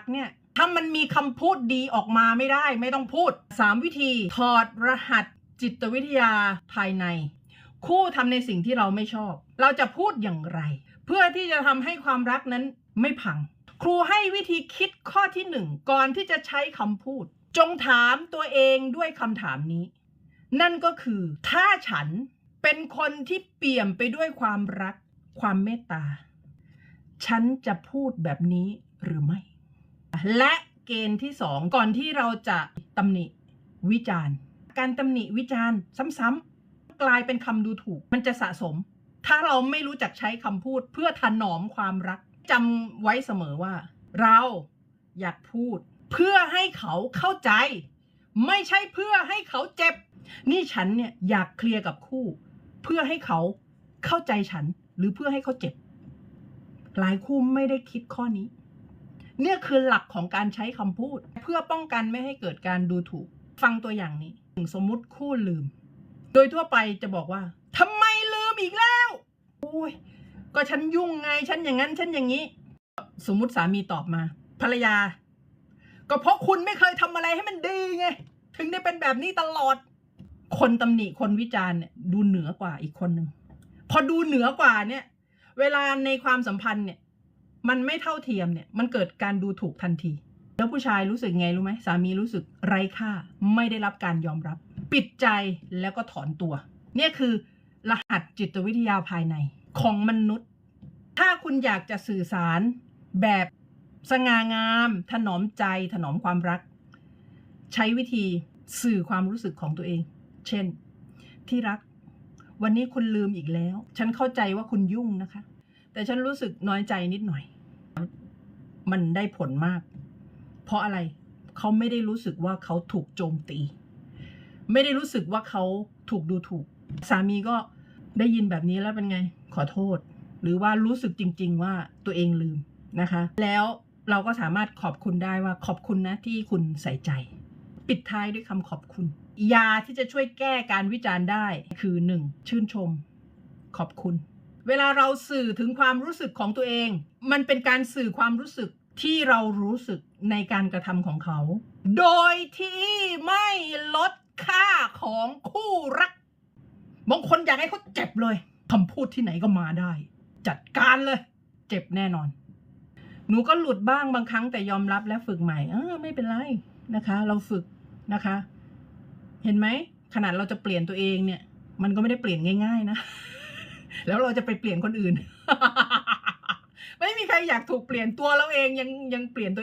กเนี่ยถ้ามันมีคำพูดดีออกมาไม่ได้ ไม่ต้องพูด 3 วิธีถอดรหัสจิตวิทยาภายใน คู่ทำในสิ่งที่เราไม่ชอบ เราจะพูดอย่างไร เพื่อที่จะทำให้ความรักนั้นไม่พัง ครูให้วิธีคิดข้อที่หนึ่งก่อนที่จะใช้คำพูด จงถามตัวเองด้วยคำถามนี้ นั่นก็คือ ถ้าฉันเป็นคนที่เปี่ยมไปด้วยความรัก ความเมตตา ฉันจะพูดแบบนี้หรือไม่ และเกณฑ์ที่สองก่อนที่เราจะตำหนิวิจารณ์ การตำหนิวิจารณ์ซ้ำๆกลายเป็นคำดูถูก มันจะสะสม ถ้าเราไม่รู้จักใช้คำพูดเพื่อถนอมความรักจำไว้เสมอว่า เราอยากพูด เพื่อให้เขาเข้าใจ ไม่ใช่เพื่อให้เขาเจ็บ นี่ฉันเนี่ยอยากเคลียร์กับคู่ เพื่อให้เขาเข้าใจฉัน หรือเพื่อให้เขาเจ็บ หลายคู่ไม่ได้คิดข้อนี้ เนี่ยคือหลักของการใช้คำพูด เพื่อป้องกันไม่ให้เกิดการดูถูก ฟังตัวอย่างนี้สมมุติคู่ลืม โดยทั่วไปจะบอกว่าทำไมลืมอีกแล้วโอ้ยก็ฉันยุ่งไงฉันอย่างนั้นฉันอย่างนี้ สมมุติสามีตอบมา ภรรยา ก็เพราะคุณไม่เคยทำอะไรให้มันดีไง ถึงได้เป็นแบบนี้ตลอด คนตำหนิคนวิจารณ์เนี่ยดูเหนือกว่าอีกคนหนึ่งพอดูเหนือกว่าเนี่ย เวลาในความสัมพันธ์เนี่ย มันไม่เท่าเทียมเนี่ยมันเกิดการดูถูกทันที แล้วผู้ชายรู้สึกไงรู้ไหมสามีรู้สึกไร้ค่า ไม่ได้รับการยอมรับ ปิดใจแล้วก็ถอนตัว เนี่ยคือรหัสจิตวิทยาภายในของมนุษย์ ถ้าคุณอยากจะสื่อสารแบบสง่างาม ถนอมใจถนอมความรัก ใช้วิธีสื่อความรู้สึกของตัวเอง เช่น ที่รัก วันนี้คุณลืมอีกแล้ว ฉันเข้าใจว่าคุณยุ่งนะคะ แต่ฉันรู้สึกน้อยใจนิดหน่อย มันได้ผลมาก เพราะอะไรเขาไม่ได้รู้สึกว่าเขาถูกโจมตี ไม่ได้รู้สึกว่าเขาถูกดูถูก สามีก็ได้ยินแบบนี้แล้วเป็นไง ขอโทษ หรือว่ารู้สึกจริง ๆ ว่าตัวเองลืมนะคะ แล้วเราก็สามารถขอบคุณได้ว่าขอบคุณนะที่คุณใส่ใจ ปิดท้ายด้วยคำขอบคุณ ยาที่จะช่วยแก้การวิจารณ์ได้คือ 1. ชื่นชม ขอบคุณ เวลาเราสื่อถึงความรู้สึกของตัวเอง มันเป็นการสื่อความรู้สึกที่เรารู้สึกในการกระทำของเขา โดยที่ไม่ลดค่าของคู่รัก บางคนอยากให้เขาเจ็บเลยคำพูดที่ไหนก็มาได้ จัดการเลย เจ็บแน่นอน หนูก็หลุดบ้างบางครั้งแต่ยอมรับและฝึกใหม่เออไม่เป็นไรนะคะ เราฝึกนะคะ เห็นไหมขนาดเราจะเปลี่ยนตัวเองเนี่ย มันก็ไม่ได้เปลี่ยนง่าย ๆ นะ แล้วเราจะไปเปลี่ยนคนอื่น ไม่มีใครอยากถูกเปลี่ยนตัวเราเองยังยังเปลี่ยนตัว